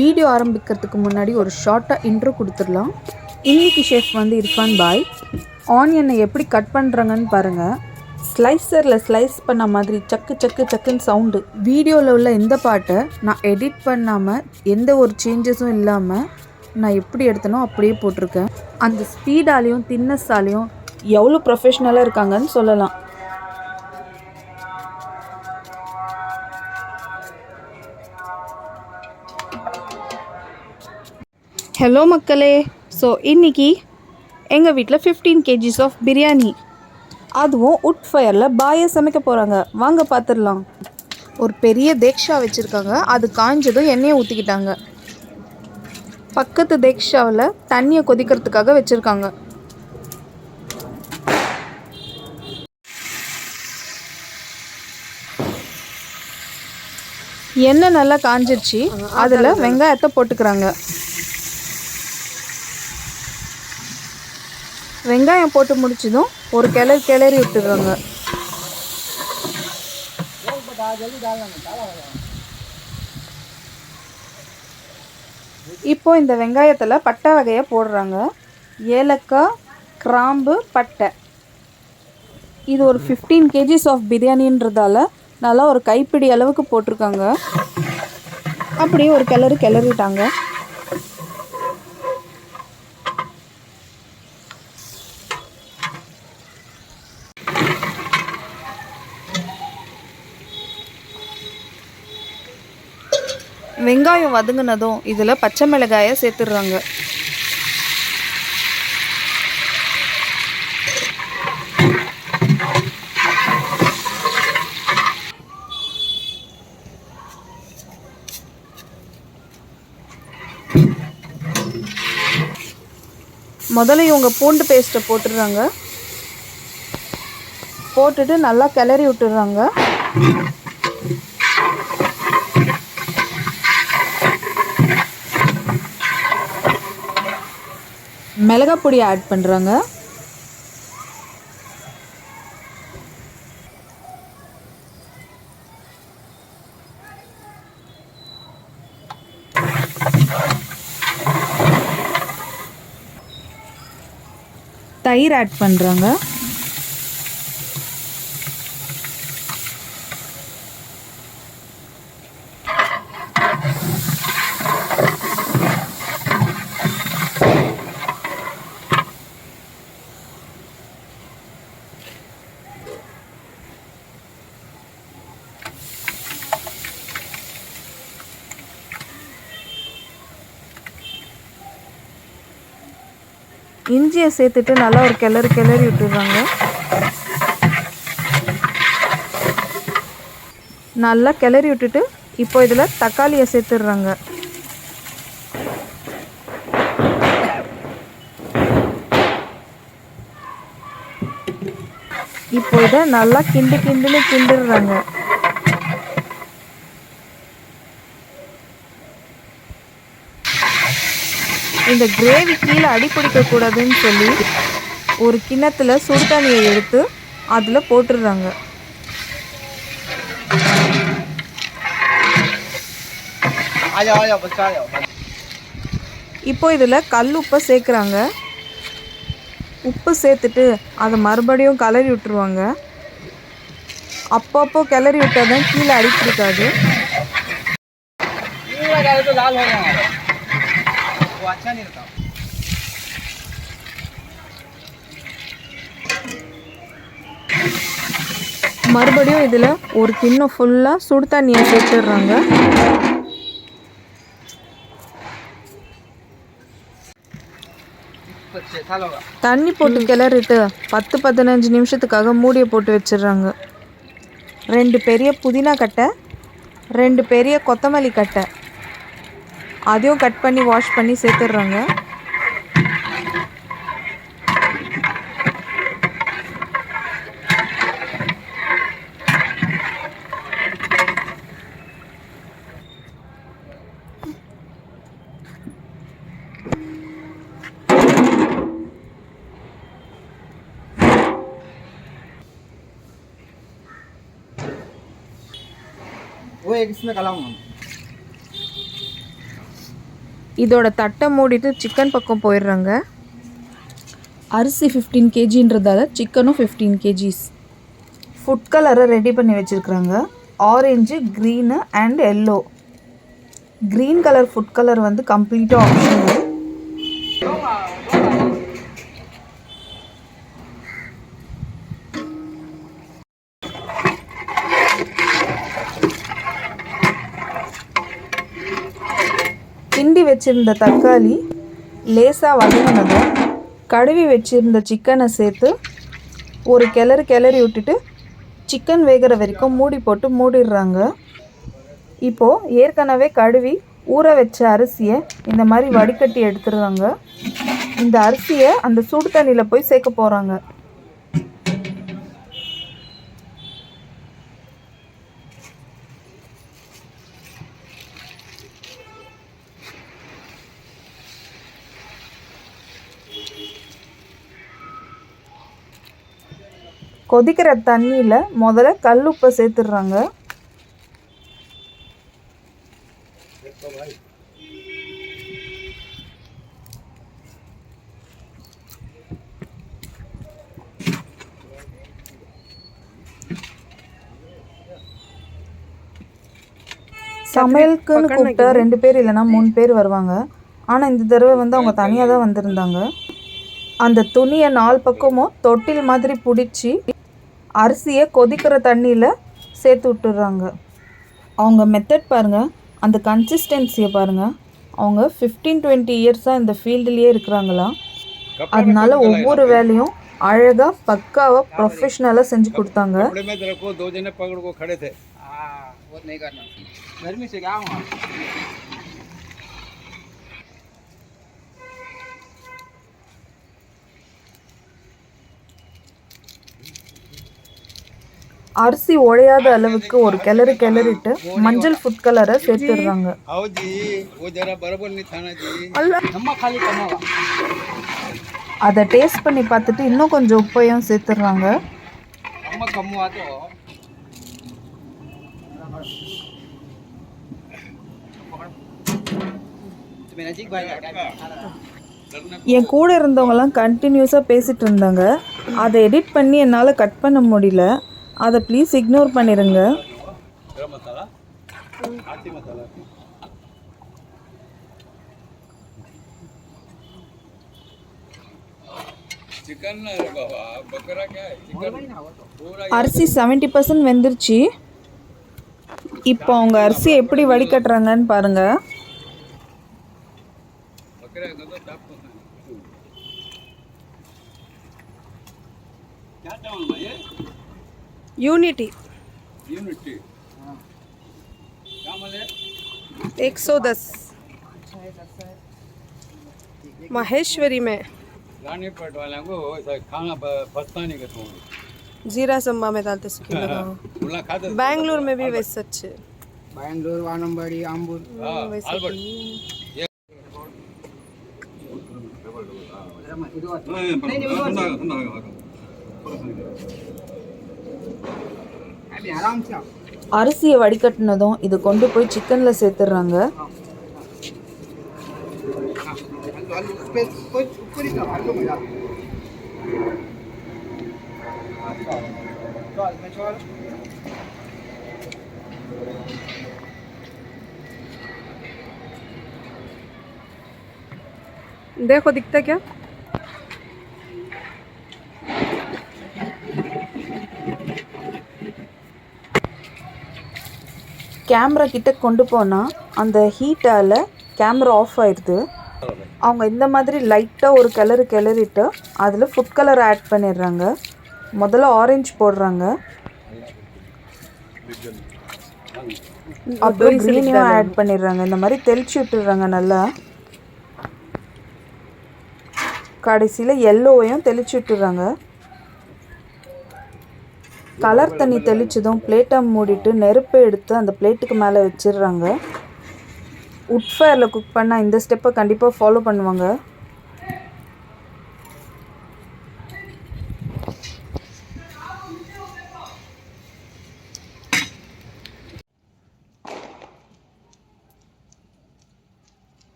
Video ஆரம்பிக்கிறதுக்கு முன்னாடி ஒரு ஷார்ட்டாக இன்ட்ரோ கொடுத்துடலாம். இன்னைக்கு ஷெஃப் வந்து இர்ஃபான் பாய். ஆனியனை எப்படி கட் பண்ணுறாங்கன்னு பாருங்கள் ஸ்லைசரில் ஸ்லைஸ் பண்ண மாதிரி சக்கு சக்கு சக்குன்னு சவுண்டு வீடியோவில் உள்ள இந்த பாட்டை நான் எடிட் பண்ணாமல் எந்த ஒரு சேஞ்சஸும் இல்லாமல் நான் எப்படி எடுத்தனோ அப்படியே போட்டிருக்கேன். அந்த ஸ்பீடாலேயும் தின்னஸாலேயும் எவ்வளோ ப்ரொஃபஷ்னலாக இருக்காங்கன்னு சொல்லலாம். ஹலோ மக்களே. ஸோ இன்றைக்கி எங்கள் வீட்டில் ஃபிஃப்டீன் கேஜிஸ் ஆஃப் பிரியாணி அதுவும் உட் ஃபயரில் பாயை சமைக்க போகிறாங்க வாங்க பார்த்துடலாம் ஒரு பெரிய தேக்ஷா வச்சுருக்காங்க. அது காஞ்சதும் எண்ணெயை ஊற்றிக்கிட்டாங்க பக்கத்து தேக்ஷாவில் தண்ணியை கொதிக்கிறதுக்காக வச்சுருக்காங்க. எண்ணெய் நல்லா காஞ்சிருச்சு. அதில் வெங்காயத்தை போட்டுக்கிறாங்க. வெங்காயம் போட்டு முடிச்சதும் ஒரு கிளறி கிளறி விட்டுடுறாங்க. இப்போ இந்த வெங்காயத்தில் பட்டை வகையை போடுறாங்க. ஏலக்காய் கிராம்பு பட்டை. இது ஒரு ஃபிஃப்டீன் கேஜிஸ் ஆஃப் பிரியாணின்றதால நல்லா ஒரு கைப்பிடி அளவுக்கு போட்டிருக்காங்க. அப்படியே ஒரு கிளறு கிளறிட்டாங்க. வெங்காயம் வதங்கினதும் இதில் பச்சை மிளகாயை சேர்த்துடுறாங்க. முதல்ல இவங்க பூண்டு பேஸ்ட்டை போட்டுடுறாங்க. போட்டுட்டு நல்லா கிளறி விட்டுடுறாங்க. மிளகாப்பொடி ஆட் பண்ணுறாங்க தயிர் ஆட் பண்ணுறாங்க இஞ்சியை சேர்த்துட்டு நல்லா ஒரு கிளறு கிளறி விட்டுடுறாங்க. நல்லா கிளறி விட்டுட்டு இப்போ இதில் தக்காளியை சேர்த்துடுறாங்க. இப்போ இதை நல்லா கிண்டு கிண்டுன்னு கிண்டுடுறாங்க. இந்த கிரேவி கீழே அடிப்பிடிக்க கூடாதுன்னு சொல்லி ஒரு கிண்ணத்தில் சுடு தண்ணியை எடுத்து அதில் போட்டுடுறாங்க. இப்போ இதில் கல் உப்பை சேர்க்குறாங்க. உப்பு சேர்த்துட்டு அதை மறுபடியும் கலரி விட்டுருவாங்க. அப்பப்போ கிளறி விட்டால் தான் கீழே அடிச்சிருக்காது kuachani ndio மறுபடியும் இதில் ஒரு கிண்ணம் ஃபுல்லாக சுடு தண்ணியை சேர்த்துடுறாங்க. தண்ணி போட்டு கிளறிட்டு பத்து பதினஞ்சு நிமிஷத்துக்காக மூடியை போட்டு வச்சிடுறாங்க. ரெண்டு பெரிய புதினா கட்டை ரெண்டு பெரிய கொத்தமல்லி கட்டை. அதையும் கட் பண்ணி வாஷ் பண்ணி சேர்த்துடுறாங்க वो एक इसमें कलाऊंगा இதோட தட்டை மூடிட்டு சிக்கன் பக்கம் போயிடுறாங்க. அரிசி ஃபிஃப்டீன் கேஜின்றதால சிக்கனும் ஃபிஃப்டீன் கேஜிஸ் ஃபுட் கலரை ரெடி பண்ணி வச்சுருக்குறாங்க. Orange green and yellow green colour food colour வந்து கம்ப்ளீட்டாக ஆப்ஷனல் கிண்டி வச்சிருந்த தக்காளி லேசாக வதங்கினதும் கழுவி வச்சிருந்த சிக்கனை சேர்த்து ஒரு கிளறு கிளறி விட்டுட்டு சிக்கன் வேகிற வரைக்கும் மூடி போட்டு மூடிடுறாங்க. இப்போது ஏற்கனவே கழுவி ஊற வச்ச அரிசியை இந்த மாதிரி வடிகட்டி எடுத்துடுறாங்க. இந்த அரிசியை அந்த சுடு தண்ணியில் போய் சேர்க்க போகிறாங்க கொதிக்கிற தண்ணியில் முதல்ல கல் உப்பை சேர்த்துடுறாங்க. சமையலுக்குன்னு கூப்பிட்டா ரெண்டு பேர் இல்லைன்னா மூணு பேர் வருவாங்க. ஆனால் இந்த தடவை வந்து அவங்க தனியாக தான் வந்திருந்தாங்க. அந்த துணியை நாலு பக்கமும் தொட்டில் மாதிரி பிடிச்சி அரிசியை கொதிக்கிற தண்ணியில் சேர்த்து விட்டுறாங்க அவங்க மெத்தட் பாருங்கள் அந்த கன்சிஸ்டன்சியை பாருங்கள் அவங்க ஃபிஃப்டீன் டுவெண்ட்டி இயர்ஸாக இந்த ஃபீல்டுலேயே இருக்கிறாங்களா அதனால ஒவ்வொரு வேலையும் அழகாக பக்காவாக ப்ரொஃபஷ்னலாக செஞ்சு கொடுத்தாங்க कपड़े में तेरे को दो जने पकड़ को खड़े थे हाँ वो नहीं करना गर्मी से क्या हुआ அரிசி உழையாத அளவுக்கு ஒரு கிளறு கிளறிட்டு மஞ்சள் ஃபுட் கலரை சேர்த்துடுறாங்க. அதை டேஸ்ட் பண்ணி பார்த்துட்டு இன்னும் கொஞ்சம் உப்பையும் சேர்த்துடுறாங்க. என் கூட இருந்தவங்கலாம் கண்டினியூஸாக பேசிகிட்டு இருந்தாங்க. அதை எடிட் பண்ணி என்னால் கட் பண்ண முடியல. அதை ப்ளீஸ் இக்னோர் பண்ணிடுங்க அரிசி செவன்ட்டி பர்சன்ட் வெந்துருச்சு. இப்போ அவங்க அரிசி எப்படி வடிகட்டுறாங்கன்னு பாருங்க. क्या यूनिटी यूनिटी क्या मले 110 माहेश्वरी में। रानीपेट वाले को ऐसा खाना नहीं हूँ जीरा संबा में डालते सुखी लगाओ। मुलाकात बैंगलोर में भी वैसे अच्छे। बैंगलोर वानम्बड़ी हाँ, वैसे आल्बर्ट அரிசியை வடிகட்டினதும் இது கொண்டு போய் சிக்கனில் சேர்த்துடுறாங்க आलू आलू उस கேமரா கிட்ட கொண்டு போனால் அந்த ஹீட்டால் கேமரா ஆஃப் ஆயிடுது. அவங்க இந்த மாதிரி லைட்டாக ஒரு கிளறு கிளறிட்டு அதில் ஃபுட் கலர் ஆட் பண்ணிடுறாங்க. முதல்ல ஆரஞ்சு போடுறாங்க. அப்புறம் க்ரீனையும் ஆட் பண்ணிடுறாங்க. இந்த மாதிரி தெளிச்சு விட்டுடுறாங்க நல்லா. கடைசியில் எல்லோவையும் தெளிச்சு விட்டுறாங்க கலர் தண்ணி தெளிச்சதும் பிளேட்டை மூடிட்டு நெருப்பை எடுத்து அந்த பிளேட்டுக்கு மேலே வச்சிடுறாங்க. உட் ஃபயரில் குக் பண்ணால் இந்த ஸ்டெப்பை கண்டிப்பாக ஃபாலோ பண்ணுவாங்க.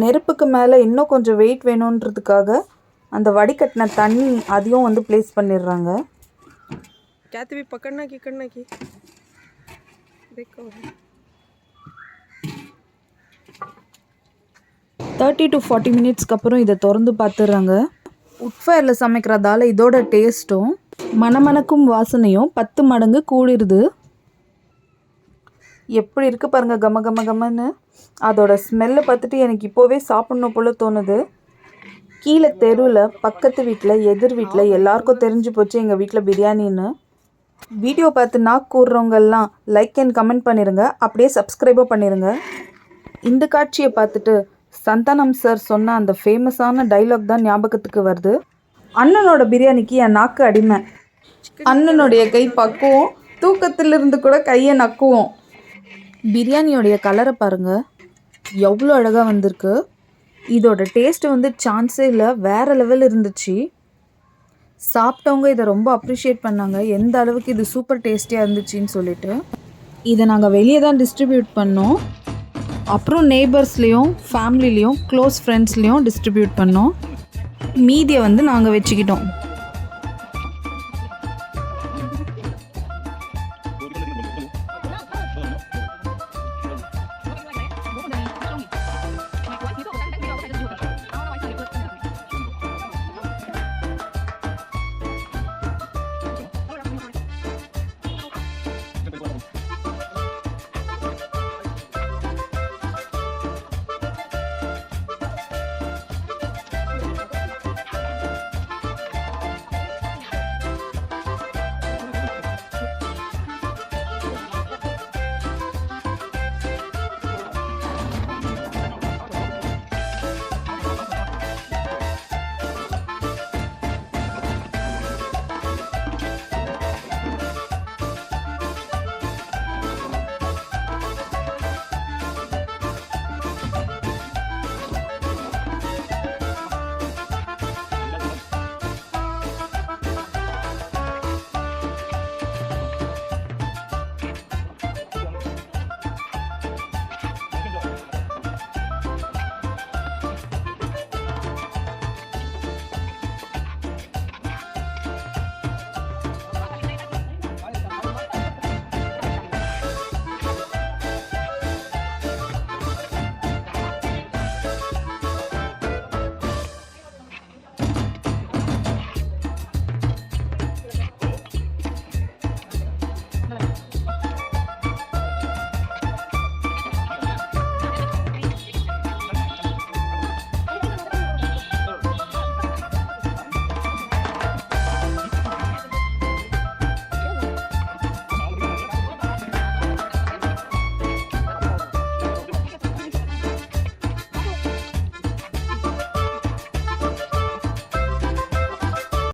நெருப்புக்கு மேலே இன்னும் கொஞ்சம் வெயிட் வேணுன்றதுக்காக அந்த வடிகட்டின தண்ணி அதையும் வந்து ப்ளேஸ் பண்ணிடுறாங்க. கேத்துவி பக்கண்ணாக்கி கண்ணாக்கி தேர்ட்டி டு ஃபார்ட்டி மினிட்ஸ்க்கு அப்புறம் இதை திறந்து பார்த்துடுறாங்க. உட்ஃபயரில் சமைக்கிறதால இதோட டேஸ்ட்டும் மணமணக்கும் வாசனையும் பத்து மடங்கு கூடிருது எப்படி இருக்குது பாருங்கள் கம கம கமன்னு. அதோட ஸ்மெல்லை பார்த்துட்டு எனக்கு இப்போவே சாப்பிட்ணும் போல தோணுது. கீழே தெருவில் பக்கத்து வீட்டில் எதிர் வீட்டில் எல்லாருக்கும் தெரிஞ்சு போச்சு எங்கள் வீட்டில் பிரியாணின்னு. வீடியோ பார்த்து நாக் கூறுறவங்கெல்லாம் லைக் அண்ட் கமெண்ட் பண்ணிடுங்க அப்படியே சப்ஸ்கிரைபும் பண்ணிடுங்க இந்த காட்சியை பார்த்துட்டு சந்தானம் சார் சொன்ன அந்த ஃபேமஸான டைலாக் தான் ஞாபகத்துக்கு வருது. அண்ணனோட பிரியாணிக்கு என் நாக்கு அடிமை. அண்ணனுடைய கை பக்குவோம். தூக்கத்திலிருந்து கூட கையை நக்குவோம். பிரியாணியோடைய கலரை பாருங்கள் எவ்வளோ அழகாக வந்திருக்கு. இதோட டேஸ்ட்டு வந்து சான்ஸே இல்லை வேறு லெவல் இருந்துச்சு. சாப்பிட்டவங்க இதை ரொம்ப அப்ரிஷியேட் பண்ணாங்க. எந்த அளவுக்கு இது சூப்பர் டேஸ்டியாக இருந்துச்சுன்னு சொல்லிட்டு. இதை நாங்கள் வெளியே தான் டிஸ்ட்ரிபியூட் பண்ணோம். அப்புறம் நெய்பர்ஸ்லேயும் ஃபேமிலிலேயும் க்ளோஸ் ஃப்ரெண்ட்ஸ்லேயும் டிஸ்ட்ரிபியூட் பண்ணோம். மீதியை வந்து நாங்கள் வச்சுக்கிட்டோம்.